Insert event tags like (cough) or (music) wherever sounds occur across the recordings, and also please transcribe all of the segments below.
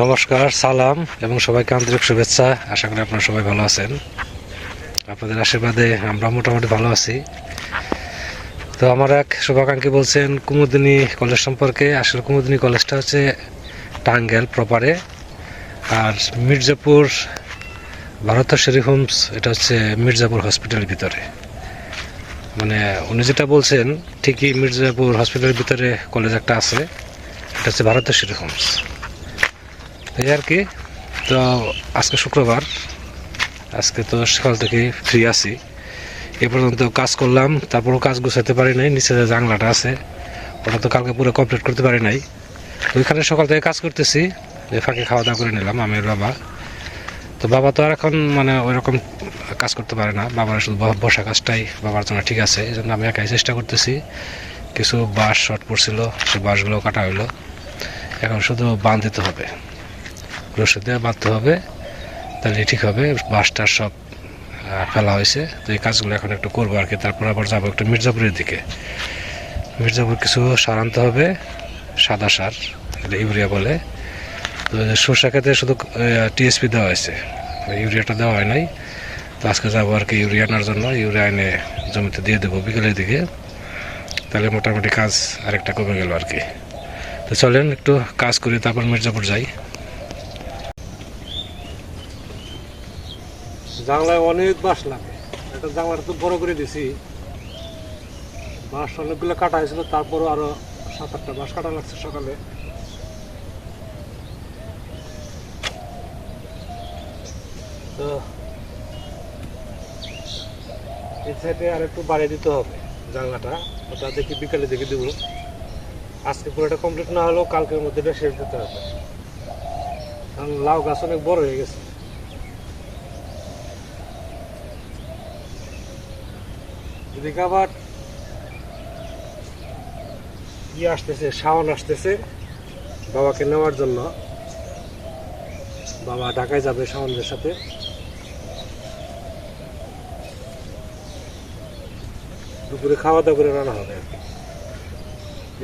নমস্কার, সালাম এবং সবাইকে আন্তরিক শুভেচ্ছা। আশা করি আপনারা সবাই ভালো আছেন। আপনাদের আশীর্বাদে আমরা মোটামুটি ভালো আছি। তো আমার এক শুভাকাঙ্ক্ষী বলছেন, কুমুদিনী কলেজ সম্পর্কে। আসলে কুমুদিনী কলেজটা হচ্ছে টাঙ্গেল প্রপারে আর মির্জাপুর ভারতেশ্বরী হোমস এটা হচ্ছে মির্জাপুর হসপিটালের ভিতরে। মানে উনি যেটা বলছেন, ঠিকই মির্জাপুর হসপিটালের ভিতরে কলেজ একটা আছে। এটা হচ্ছে ভারতেশ্বরী হোমস এই আর কি। তো আজকে শুক্রবার। আজকে তো সকাল থেকে ফ্রি আছি। এ পর্যন্ত কাজ করলাম, তারপরও কাজ গুছাতে পারি নাই, নিচে যে জাংলাটা আছে, ওটা তো কালকে পুরো কমপ্লিট করতে পারি নাই। ওইখানে সকাল থেকে কাজ করতেছি ওই ফাঁকে খাওয়া দাওয়া করে নিলাম, আমি বাবা। তো বাবা তো আর এখন মানে ওই রকম কাজ করতে পারে না, বাবার শুধু বসা কাজটাই, বাবার জন্য ঠিক আছে, এই জন্য আমি একাই চেষ্টা করতেছি। কিছু বাঁশ শর্ট পড়ছিল সে বাঁশগুলো কাটা হইল। এখন শুধু বাঁধ দিতে হবে। রসে দিয়ে বাঁধতে হবে তাহলে ঠিক হবে বাঁশটা সব ফেলা হয়েছে। তো এই কাজগুলো এখন একটু করব আর কি। তারপর আবার যাব একটু মির্জাপুরের দিকে। মির্জাপুর কিছু সার আনতে হবে, সাদা সার, এটা ইউরিয়া বলে। তো সরষা খেতে শুধু টিএসপি দেওয়া হয়েছে। ইউরিয়াটা দেওয়া হয় নাই। তো আজকে যাব আর কি ইউরিয়া আনার জন্য। ইউরিয়া এনে জমিতে দিয়ে দেবো বিকেলের দিকে। তাহলে মোটামুটি কাজ আরেকটা কমে গেল আর কি। তো চলেন একটু কাজ করি, তারপর মির্জাপুর যাই। জানলায় অনেক বাঁশ লাগে। একটা জানলাটা তো বড় করে দিছি। বাঁশ অনেকগুলো কাটা হয়েছিল, তারপরও আরও সাত আটটা বাঁশ কাটা লাগছে সকালে। তো এই সাইডে আর একটু বাড়িয়ে দিতে হবে জানলাটা। ওটা দেখি বিকালে দেখে দেবো। আজকে পুরোটা কমপ্লিট না হলেও কালকের মধ্যে এটা শেষ দিতে হবে। কারণ লাউ গাছ অনেক বড় হয়ে গেছে। এদিকে আবার ইয়ে আসতেছে, শাওন আসতেছে বাবাকে নেওয়ার জন্য। বাবা ঢাকায় যাবে শাওনদের সাথে। দুপুরে খাওয়া দাওয়া করে রান্না হবে আর।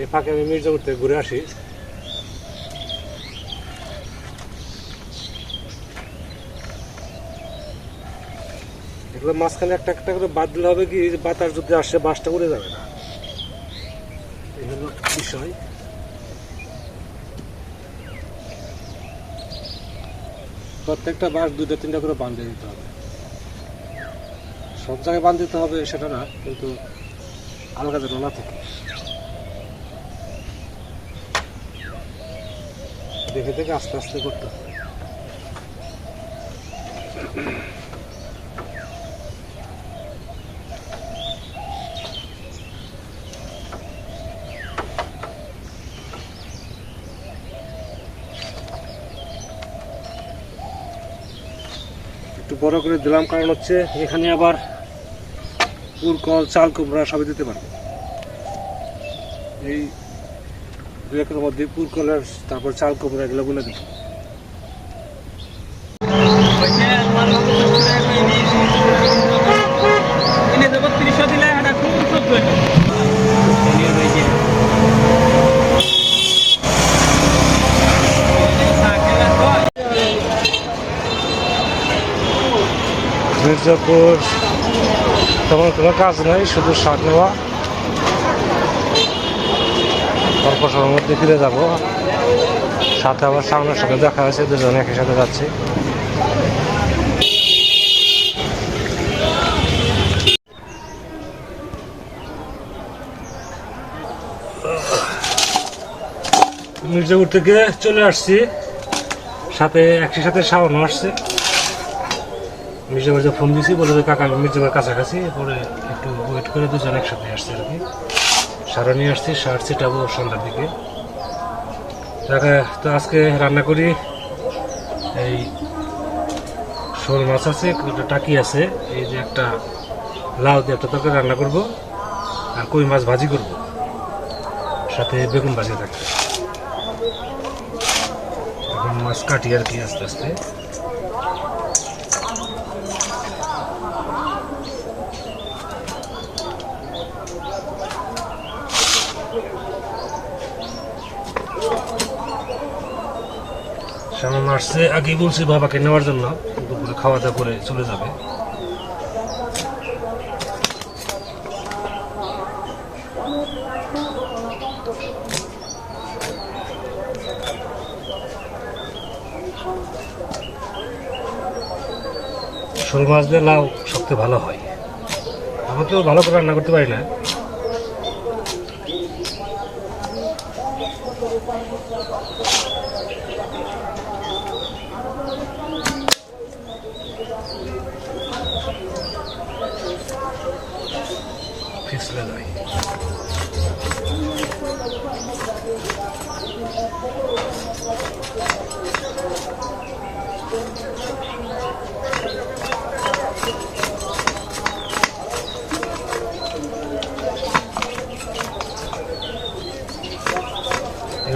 এই ফাঁকে আমি মির্জাপুর থেকে ঘুরে আসি। এগুলো মাঝখানে একটা একটা করে বাদ দিলে হবে কি বাতাস যদি আসে, বাসটা উড়ে যাবে না। বিষয়। প্রত্যেকটা বাস দুইটা তিনটা করে বাঁধে দিতে হবে। সব জায়গায় বাঁধ দিতে হবে সেটা না, কিন্তু আলগা যেন না থাকে। দেখে দেখে আস্তে আস্তে করতে হবে। বড় করে দিলাম, কারণ হচ্ছে এখানে আবার পুরকল চাল, কুমড়া সবই দিতে পারব। এই দু একের মধ্যে পুরকলের তারপর চাল, কুমড়া এগুলো বলে দেবো। মির্জাপুর তেমন কোনো কাজ নেই, শুধু শাক নেওয়া। অল্প সময়ের মধ্যে ফিরে যাব। সাথে আবার সামনের সাথে দেখা হয়েছে, দুজনে একই সাথে যাচ্ছি মির্জাপুর থেকে চলে আসছি। সাথে একই সাথে শাওনও আসছে। মির্জাপুর যে ফোন দিয়েছি বলে যে, কাকা, আমি কাছাকাছি। পরে একটু ওয়েট করে দুজন একসাথে আসছে আর কি। সারা নিয়ে আসছি, সার ছিটাবো সন্ধ্যার দিকে। তাকে তো আজকে রান্না করি। এই শোল মাছ আছে, একটা টাকি আছে, এই যে একটা লাউ দিয়ে একটা তরকারি রান্না করব, আর কই মাছ ভাজি করব। সাথে বেগুন ভাজি থাকবে। এখন মাছ কাটি আর কি আস্তে আস্তে। শ্যামা মাসে আগেই বলছি বাবাকে নেওয়ার জন্য, দুপুরে খাওয়া দাওয়া করে চলে যাবে। শোল মাছ দিয়ে লাউ সবচেয়ে ভালো হয়। আমি তো ভালো করে রান্না করতে পারি না পিছলে যায়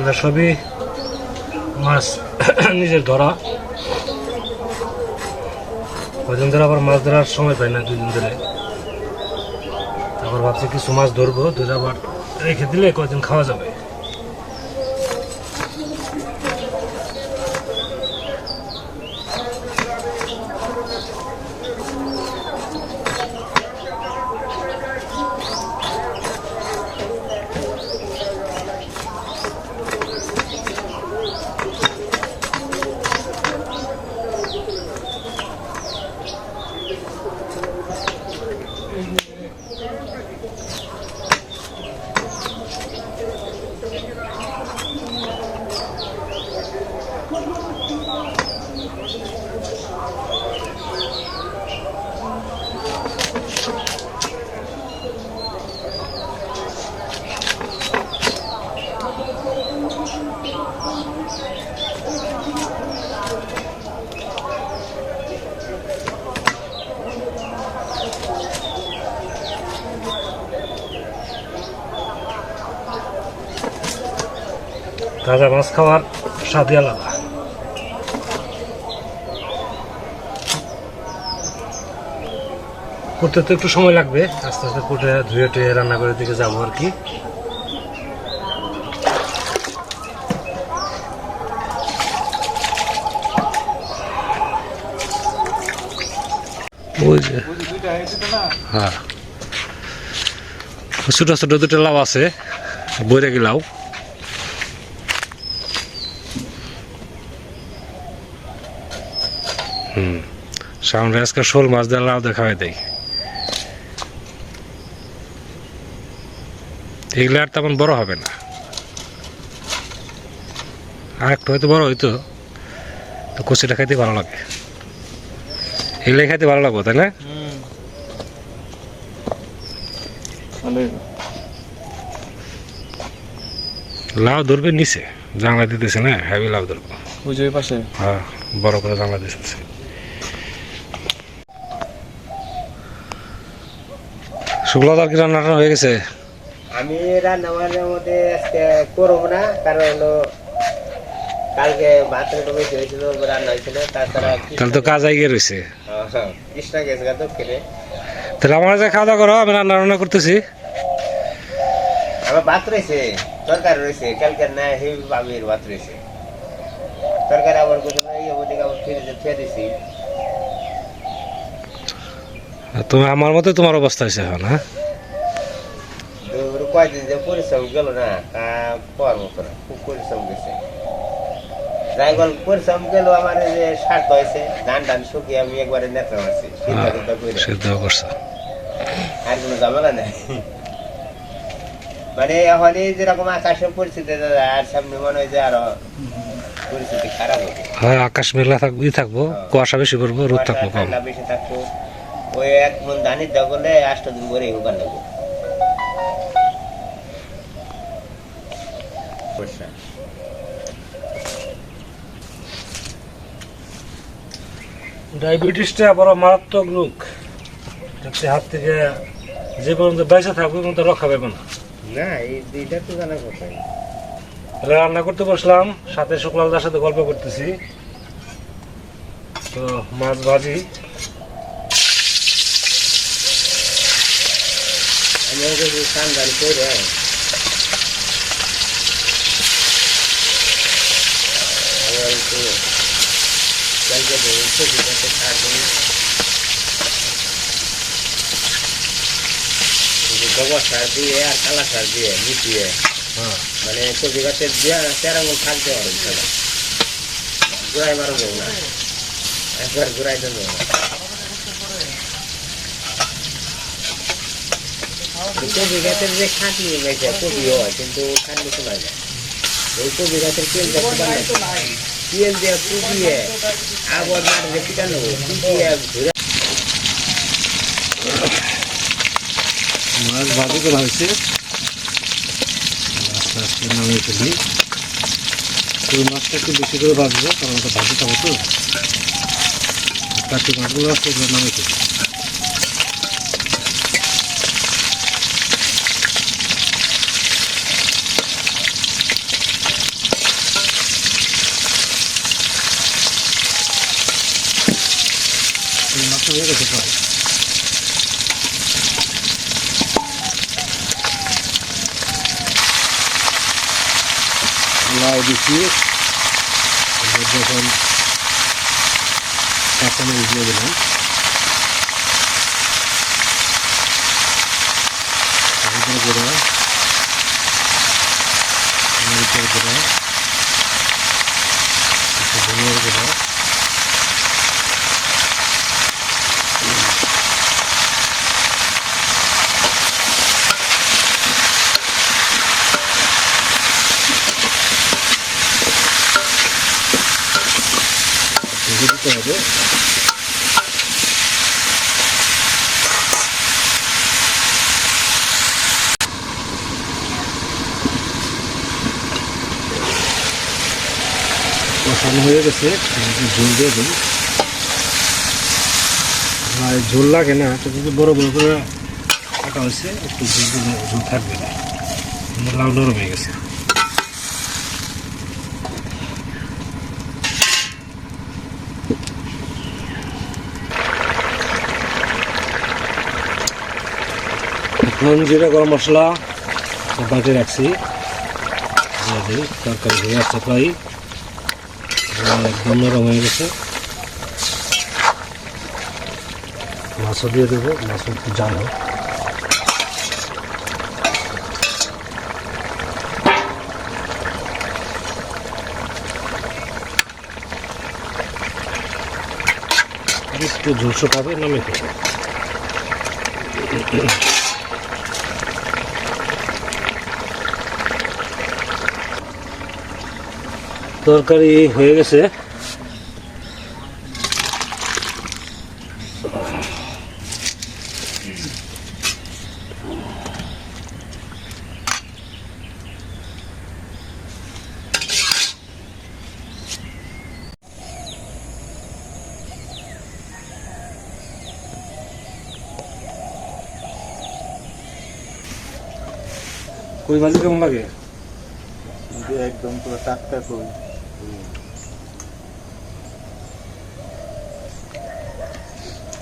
এগুলো সবই মাছ, (coughs) নিজের ধরা। কদিন ধরে আবার মাছ ধরার সময় পাই না, দুদিন ধরে। তারপর ভাবছি কিছু মাছ ধরবো, ধরে আবার রেখে দিলে কদিন খাওয়া যাবে। তাজা মাছ খাওয়ার স্বাদই আলাদা করতে তো একটু সময় লাগবে, আস্তে আস্তে কুটে ধুয়ে টুয়ে রান্না করে দিকে যাব আর কি। হ্যাঁ। ছোট ছোট দুটো লাউ আছে, বইরে লাউ? হুম। সামনে আজকে শোল মাছ দিয়ে লাউ দেয় এগুলো আর তেমন বড় হবে না। আর একটু হয়তো বড় হইতো তো কচিটা খাইতে ভালো লাগে। এগুলো খাইতে ভালো লাগবো তাই না? লাউ ধরবে নিচে জানলা দিতেছে না হেভি লাউ ধরবো। ওই যে পাশে? হ্যাঁ বড় করে জানলা দিতেছে। শুক্লা তরকারি রান্নাটা হয়ে গেছে? আমি রান্না বান্নার মধ্যে আজকে করব না কারণ হলো কালকে ভাত একটু বেশি হয়েছিল রান্না হয়েছিল তাছাড়া তাহলে তো কাজ আইগে রয়েছে। কৃষ্ণা গেছে গা দক্ষিণে। তাহলে আমার যে খাওয়া দাওয়া করো আমি রান্না রান্না করতেছি। আমার ভাত রয়েছে তরকারি রয়েছে কালকে না হেভি বাবির ভাত রয়েছে। তরকারি আবার কোথাও এই ওদিকে আবার ফ্রিজে ফেলে দিছি। তুমি আমার মতো তোমার অবস্থা হয়েছে এখন হ্যাঁ? কয়দিন যে পরিশ্রম গেল না তা পাওয়ার মতো না খুব পরিশ্রম গেছে। যাই পরিশ্রম গেল আমার যে স্বার্থ হয়েছে ধান টান শুকিয়ে আমি একবারে নেতা মারছি চিন্তা চিন্তা করে সিদ্ধ করছ। আর কোনো ঝামেলা নেই। মানে এখন এই যেরকম আকাশের পরিস্থিতি দাদা, আর সামনে মনে হয় যে আরও পরিস্থিতি খারাপ হবে। হ্যাঁ আকাশ মেঘলা থাকব থাকব কুয়াশা বেশি পড়ব রোদ থাকব কম। বেশি থাকব। ওই এক মন ধানের করলে আষ্ট দিন পরে হুকার লাগবে ডায়াবেটিসটা বড় মারাত্মক রোগ। যাতে হাত থেকে যে পর্যন্ত বেঁচে থাকবে পর্যন্ত রক্ষা পাবে না। না এই দুইটা তো জানা কথা। তাহলে রান্না করতে বসলাম সাথে শুক্লালদার সাথে গল্প করতেছি। তো মাছ ভাজি। আমি ওকে যে স্নান দান করে আমি একটু কালকে ধরুন কপি গাছে সার যে গোবর সার দিয়ে আর কালা সার দিয়ে হ্যাঁ মানে কপি গাছের তেরো মন থাকতে পারে সেটা ঘুরাই মারো না একবার ঘুরাই দেবো না গাছের যে খাটনি গেছে কপি হয়, কিন্তু খাটনি শোনা যায় ওই তেল দিয়ে কুপিয়ে আবার পিটিয়ে ঘুরে মাছ ভাজি করা হয়েছে। আস্তে আস্তে নামিয়ে ফেলি। মাছটা একটু বেশি করে ভাজবো কারণ ওটা ভাজি খাব তো। কাটি মাছগুলো ওগুলো নামিয়ে ফেলি। হয়ে গেছে প্রায় লাউ দিচ্ছি যখন কাঁচামরিচ দিয়ে দিলাম গুঁড়া মরিচের গুঁড়া ভেজে দিতে হবে কষানো হয়ে গেছে ঝোল দিয়ে দিই। আর ঝোল লাগে না যদি বড় বড় করে কাটা হয়েছে, একটু ঝোল ঝোল থাকবে না। লাউ নরম হয়ে গেছে। এখন জিরা গরম মশলা বাটি রাখছি। তরকারি হয়ে আসছে প্রায়। একদম নরম হয়ে গেছে। মাছও দিয়ে দেবো, মাছও একটু জাল হোক। একটু ঝুল শুকাবে নামে দেবো তরকারি হয়ে গেছে। কই ভাজি কেমন লাগে? একদম পুরো টাটকা কই।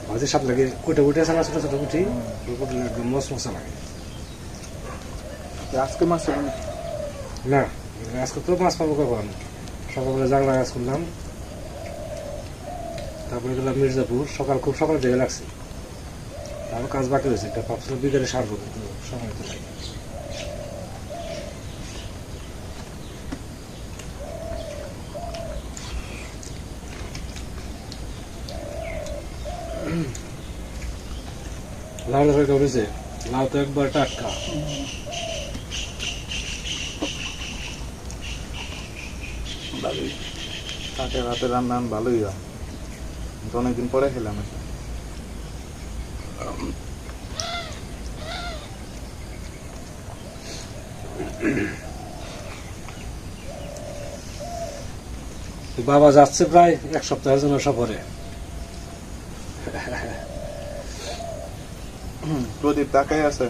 ভাজি স্বাদ লাগে কুটে কুটে আছে না ছোটো ছোটো ওই কুটলে একদম মশ মশা লাগে। আজকে মাসে না আজকে তো মাছ পাবো কখন? সকালবেলা জাগলা গাছ করলাম তারপরে গেলাম মির্জাপুর। সকাল খুব সকাল থেকে লাগছে। তারপর কাজ বাকি হয়েছে একটা ভাবছিলাম বিকেলে সারবো কিন্তু সময় তো নাই। লাউ লাউ কেমন হয়েছে লাউ তো একবার টাটকা। ভালোই। হাতে রান্না ভালোই হয়। অনেকদিন পরে খেলাম এটা। বাবা যাচ্ছে প্রায় এক সপ্তাহের জন্য সফরে। প্রদীপ তাকাই আছে।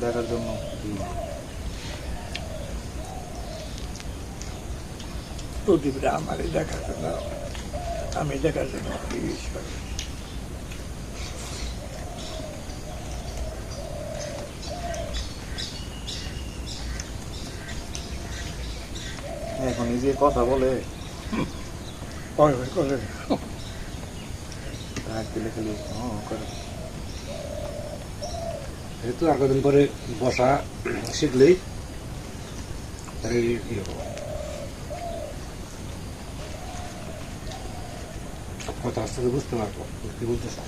দেখার জন্য। প্রদীপরা আমারই দেখার জন্য। আমি দেখার জন্য করি এখন এই যে কথা বলে। হয় হয় খালি যেহেতু আর কদিন পরে বসা শিখলেই ইয়ে কথা বুঝতে পারব কি বলতেছে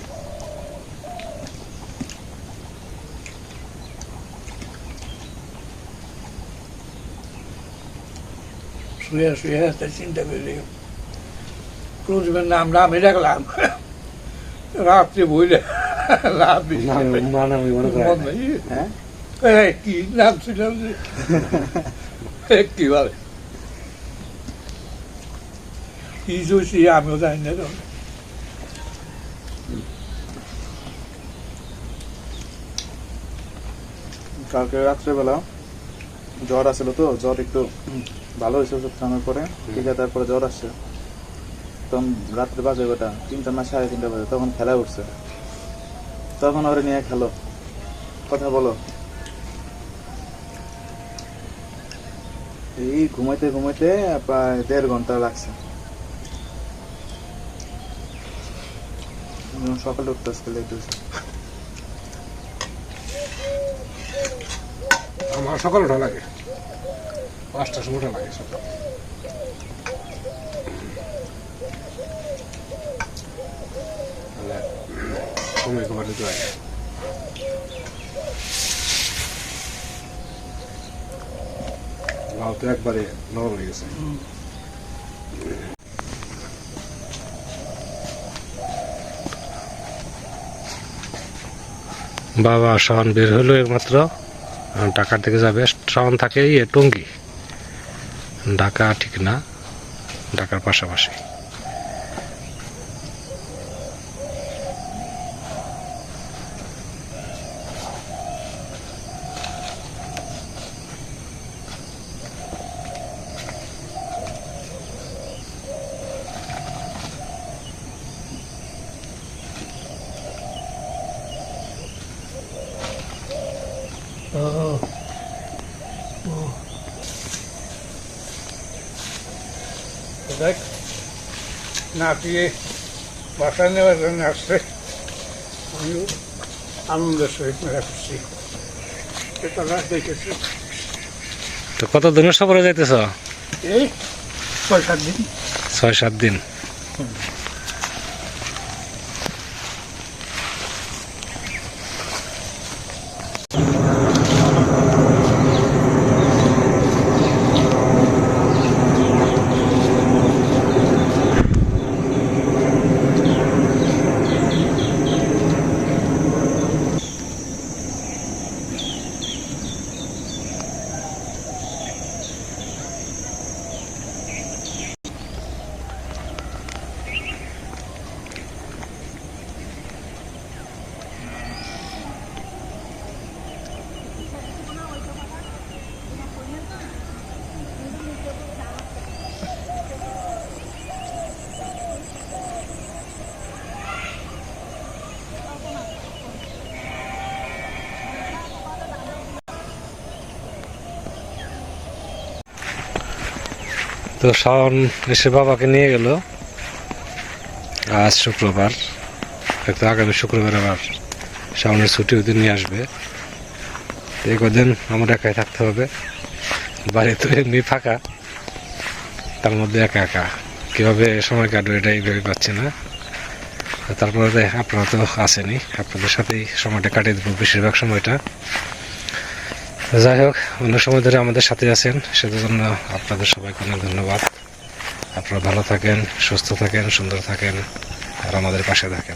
শুয়ে শুয়ে চিন্তা করে। ক্রুজমের নামটা আমি রাখলাম। রাত্রে বইলে। হ্যাঁ? কি নাম ছিল কি বলে? কি আমিও জানি না। কালকে রাত্রেবেলা জ্বর আসছিল তো জ্বর একটু ভালো হয়েছে ওষুধ খাওয়ানোর পরে ঠিক আছে তারপরে জ্বর আসছে। তখন রাত্রে বাজে ওটা তিনটা না, সাড়ে তিনটা বাজে, তখন খেলা উঠছে। তখন ওরে নিয়ে খেলো। কথা বলো। এই ঘুমাইতে ঘুমাইতে প্রায় দেড় ঘণ্টা লাগছে। সকালে উঠতে আসতে লেট আমার সকাল ওঠা লাগে। পাঁচটার সময় লাগে সকাল তাহলে কবার দিতে লাগে লাউ তো একবারে নরম হয়ে গেছে। বাবা, শাওন বের হলো একমাত্র। ঢাকার থেকে যাবে। শাওন থাকে ইয়ে টঙ্গি। ঢাকা ঠিক না, ঢাকার পাশাপাশি। নাতিয়ে বাসায় নেওয়ার জন্য আসছে। আমিও আনন্দের সহিত মেলা করছি। তারা দেখেছি। তো কত দিনের সফরে যাইতেছ? এই ছয় সাত দিন। ছয় সাত দিন। শাওন এসে বাবাকে নিয়ে গেল। আজ শুক্রবার, হয়তো আগামী শুক্রবার আবার শাওনের ছুটি ওদিন নিয়ে আসবে। তো এই কদিন আমার একাই থাকতে হবে। বাড়ি তো এমনি ফাঁকা, তার মধ্যে একা একা। কীভাবে সময় কাটবে এটাই ভেবে পাচ্ছি না। তারপরে তো আপনারা তো আসেনি আপনাদের সাথেই সময়টা কাটিয়ে দেবো বেশিরভাগ সময়টা। যাই হোক, অন্য সময় ধরে আমাদের সাথে আছেন, সেজন্য আপনাদের সবাইকে অনেক ধন্যবাদ। আপনারা ভালো থাকেন, সুস্থ থাকেন, সুন্দর থাকেন, আর আমাদের পাশে থাকেন।